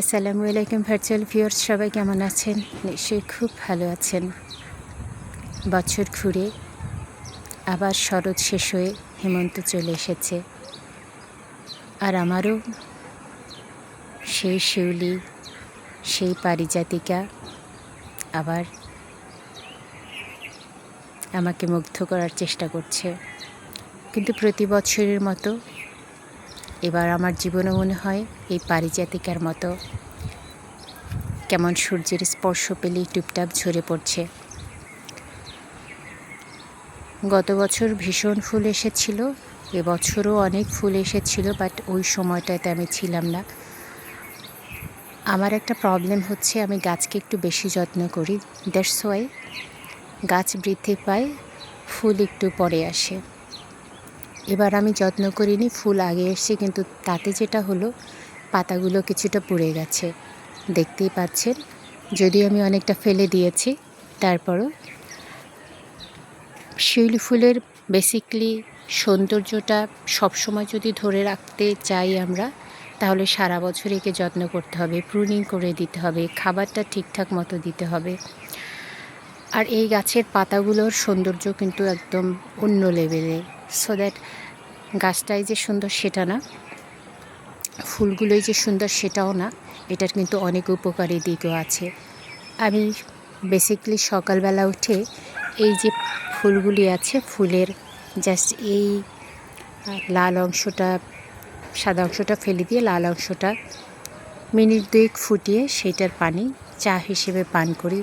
আসসালামু আলাইকুম virtual viewers সবাই কেমন আছেন? নিশ্চয়ই খুব ভালো আছেন। বছর ঘুরে আবার শরৎ শেষ হয়ে হেমন্ত চলে এসেছে। আর আমারও সেই শিউলি, সেই পারিজাতিকা আবার আমাকে মুগ্ধ করার চেষ্টা করছে। কিন্তু প্রতি বছরের মতো এবার আমার জীবনে মনে হয় এই পারিজাতিকার মতো কেমন সূর্যের স্পর্শ পেলেই টুপটাপ ঝরে পড়ছে। গত বছর ভীষণ ফুল এসেছিল এবছরও অনেক ফুল এসেছিল বাট ওই সময়টাতে আমি ছিলাম না। আমার একটা প্রবলেম হচ্ছে আমি গাছকে একটু বেশি যত্ন করি দ্যাটস ওয়াই গাছ বৃদ্ধি পায়, ফুল একটু পরে আসে। এবার আমি যত্ন করিনি ফুল আগে এসছে, কিন্তু তাতে যেটা হলো, পাতাগুলো কিছুটা পুড়ে গেছে। দেখতেই পাচ্ছেন, যদিও আমি অনেকটা ফেলে দিয়েছি, তারপরও শিউলি ফুলের বেসিকলি সৌন্দর্যটা সবসময় যদি ধরে রাখতে চাই আমরা, তাহলে সারা বছর একে যত্ন করতে হবে প্রুনিং করে দিতে হবে, খাবারটা ঠিকঠাক মতো দিতে হবে। আর এই গাছের পাতাগুলোর সৌন্দর্য কিন্তু একদম অন্য লেভেলে সো দ্যাট গাছটাই যে সুন্দর সেটা না, ফুলগুলোই যে সুন্দর সেটাও না, এটার কিন্তু অনেক উপকারী দিকও আছে। আমি বেসিকলি সকালবেলা উঠে এই যে ফুলগুলি আছে, ফুলের জাস্ট এই লাল অংশটা, সাদা অংশটা ফেলে দিয়ে লাল অংশটা মিনিট দুয়েক ফুটিয়ে সেটার পানি চা হিসেবে পান করি।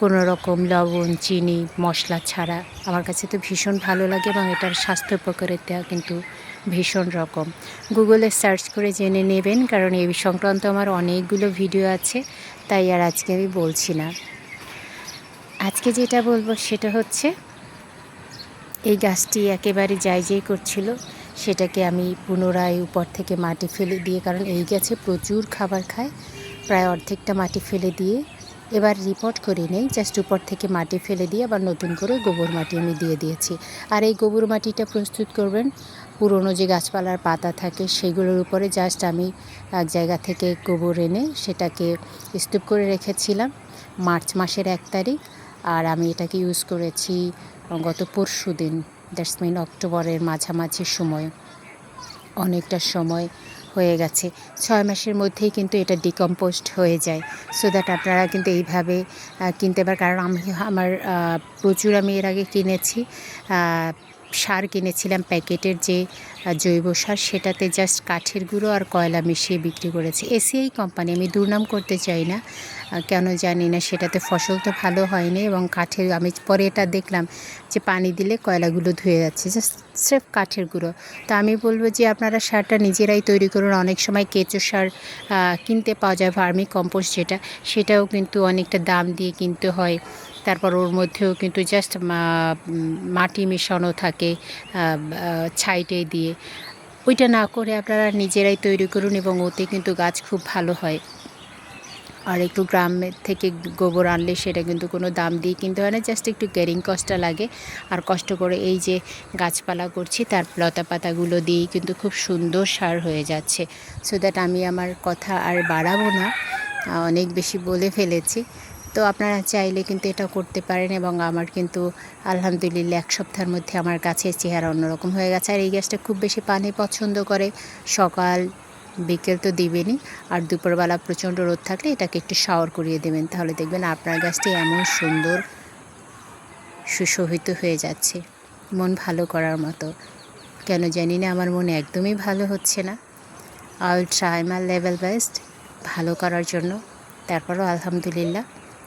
কোনো রকম লবণ, চিনি, মশলা ছাড়া। আমার কাছে তো ভীষণ ভালো লাগে এবং এটার স্বাস্থ্য উপকারিতা কিন্তু ভীষণ রকম। গুগলে সার্চ করে জেনে নেবেন, কারণ এই সংক্রান্ত আমার অনেকগুলো ভিডিও আছে, তাই আর আজকে আমি বলছি না। আজকে যেটা বলব সেটা হচ্ছে, এই গাছটি একেবারে যাই যাই করছিল, সেটাকে আমি পুনরায় উপর থেকে মাটি ফেলে দিয়ে, কারণ এই গাছে প্রচুর খাবার খায়, প্রায় অর্ধেকটা মাটি ফেলে দিয়ে এবার রিপোর্ট করে নেই জাস্ট উপর থেকে মাটি ফেলে দিয়ে আবার নতুন করে গোবর মাটি আমি দিয়ে দিয়েছি। আর এই গোবর মাটিটা প্রস্তুত করবেন, পুরনো যে গাছপালার পাতা থাকে সেগুলোর উপরে জাস্ট আমি এক জায়গা থেকে গোবর এনে সেটাকে স্তূপ করে রেখেছিলাম, মার্চ মাসের এক তারিখ। আর আমি এটাকে ইউজ করেছি গত পরশু দিন দ্যাটস মিন অক্টোবরের মাঝামাঝি সময়। অনেকটা সময় হয়ে গেছে। ছয় মাসের মধ্যেই কিন্তু এটা ডিকম্পোস্ট হয়ে যায়। সো দ্যাট আপনারা কিন্তু এইভাবে কিনতে পারেন। কারণ আমি আমার প্রচুর আমি এর আগে কিনেছি। সার কিনেছিলাম প্যাকেটের যে জৈব সার, সেটাতে জাস্ট কাঠের গুঁড়ো আর কয়লা মিশিয়ে বিক্রি করেছে। এসিআই কোম্পানি, আমি দুর্নাম করতে চাই না। কেন জানি না, সেটাতে ফসল তো ভালো হয়নি এবং কাঠের আমি পরে এটা দেখলাম যে পানি দিলে কয়লাগুলো ধুয়ে যাচ্ছে জাস্ট স্রেফ কাঠের গুঁড়ো। তো আমি বলব যে আপনারা সারটা নিজেরাই তৈরি করুন। অনেক সময় কেঁচো সার কিনতে পাওয়া যায়, ভার্মি কম্পোস্ট যেটা, সেটাও কিন্তু অনেকটা দাম দিয়ে কিনতে হয়। তারপর ওর মধ্যেও কিন্তু জাস্ট মাটি মেশানো থাকে ছাইটে দিয়ে। ওইটা না করে আপনারা নিজেরাই তৈরি করুন এবং ওতে কিন্তু গাছ খুব ভালো হয়। আর একটু গ্রামের থেকে গোবর আনলে সেটা কিন্তু কোনো দাম দিয়ে কিনতে হয় না জাস্ট একটু ক্যারিং কস্টটা লাগে। আর কষ্ট করে এই যে গাছপালা করছি, তার লতা পাতাগুলো দিয়েই কিন্তু খুব সুন্দর সার হয়ে যাচ্ছে। সো দ্যাট আমি আমার কথা আর বাড়াবো না। অনেক বেশি বলে ফেলেছি। তো আপনারা চাইলে কিন্তু এটা করতে পারেন এবং আমার কিন্তু আলহামদুলিল্লাহ এক সপ্তাহের মধ্যে আমার গাছের চেহারা অন্যরকম হয়ে গেছে। আর এই গাছটা খুব বেশি পানি পছন্দ করে। সকাল, বিকেল তো দিবেনই। আর দুপুরবেলা প্রচণ্ড রোদ থাকলে এটাকে একটু শাওয়ার করিয়ে দেবেন। তাহলে দেখবেন আপনার গাছটি এমন সুন্দর সুশোভিত হয়ে যাচ্ছে। মন ভালো করার মতো। কেন জানি না, আমার মন একদমই ভালো হচ্ছে না। I will try my level best ভালো করার জন্য। তারপরও আলহামদুলিল্লাহ।